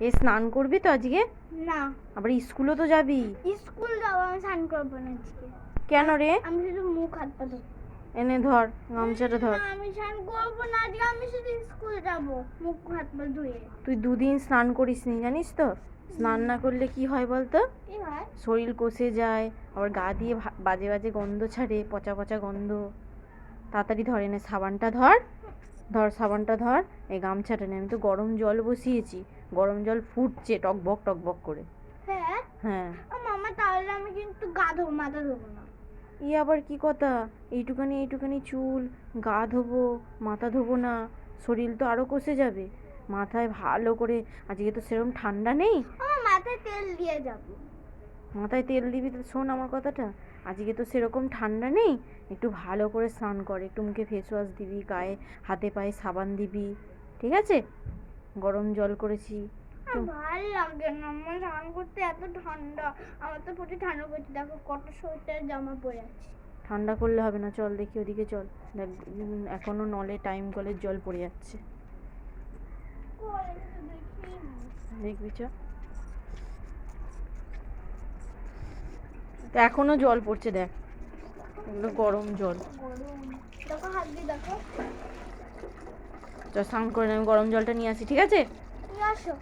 এ স্নান করবি তো আজকে? না। আবার স্কুলও তো যাবি? স্কুল যাব আমি স্নান করব না আজকে। কেন রে? আমি শুধু মুখ হাত পা এনে ধর গামছাটা ধর। আমি স্নান করব না আজকে আমি শুধু স্কুল যাব মুখ হাত পা ধুয়ে। তুই দুদিন স্নান করিস নি জানিস তো? স্নান না করলে কি হয় বলতো? শরীর কষে যায় আবার গা দিয়ে বাজে বাজে গন্ধ ছাড়ে পচা পচা গন্ধ। তাড়াতাড়ি ধর এনে সাবানটা ধর। ধর সাবানটা ধর এই গামছাটা নিয়ে আমি তো গরম জল বসিয়েছি গরম জল ফুটছে টকবক টকবক করে। হ্যাঁ? হ্যাঁ। মামা তাহলে আমি কিন্তু গা ধোবো মাথা ধোবো না। ই আবার কি কথা? এইটুখানি এইটুখানি চুল গা ধোবো মাথা ধোবো না শরীর তো আরও কষে যাবে। মাথায় ভালো করে আজকে তো সেরকম ঠান্ডা নেই। মাথায় তেল দিয়ে যাব। মাথায় তেল দিবি তো শোন আমার কথাটা। আজকে তো সেরকম ঠান্ডা নেই। একটু ভালো করে স্নান কর একটু মুখে ফেস ওয়াশ দিবি গায়ে হাতে পায়ে সাবান দিবি ঠিক আছে? গরম জল করেছি। ভালো লাগে না আমার স্নান করতে এত ঠান্ডা। আমার তো প্রচুর ঠান্ডা করছে দেখো কত সোয়েটার জামা পরে আছি। ঠান্ডা করলে হবে না চল দেখি ওদিকে চল। দেখ উম, এখনও নলে টাইম কলের জল পড়ে যাচ্ছে। দেখবি চ। তো এখনও জল পড়ছে দেখ। এগুলো গরম জল। তো দেখো হাত দিয়ে দেখো। চ স্নান করে আমি গরম জলটা নিয়ে আসি ঠিক আছে? আসো।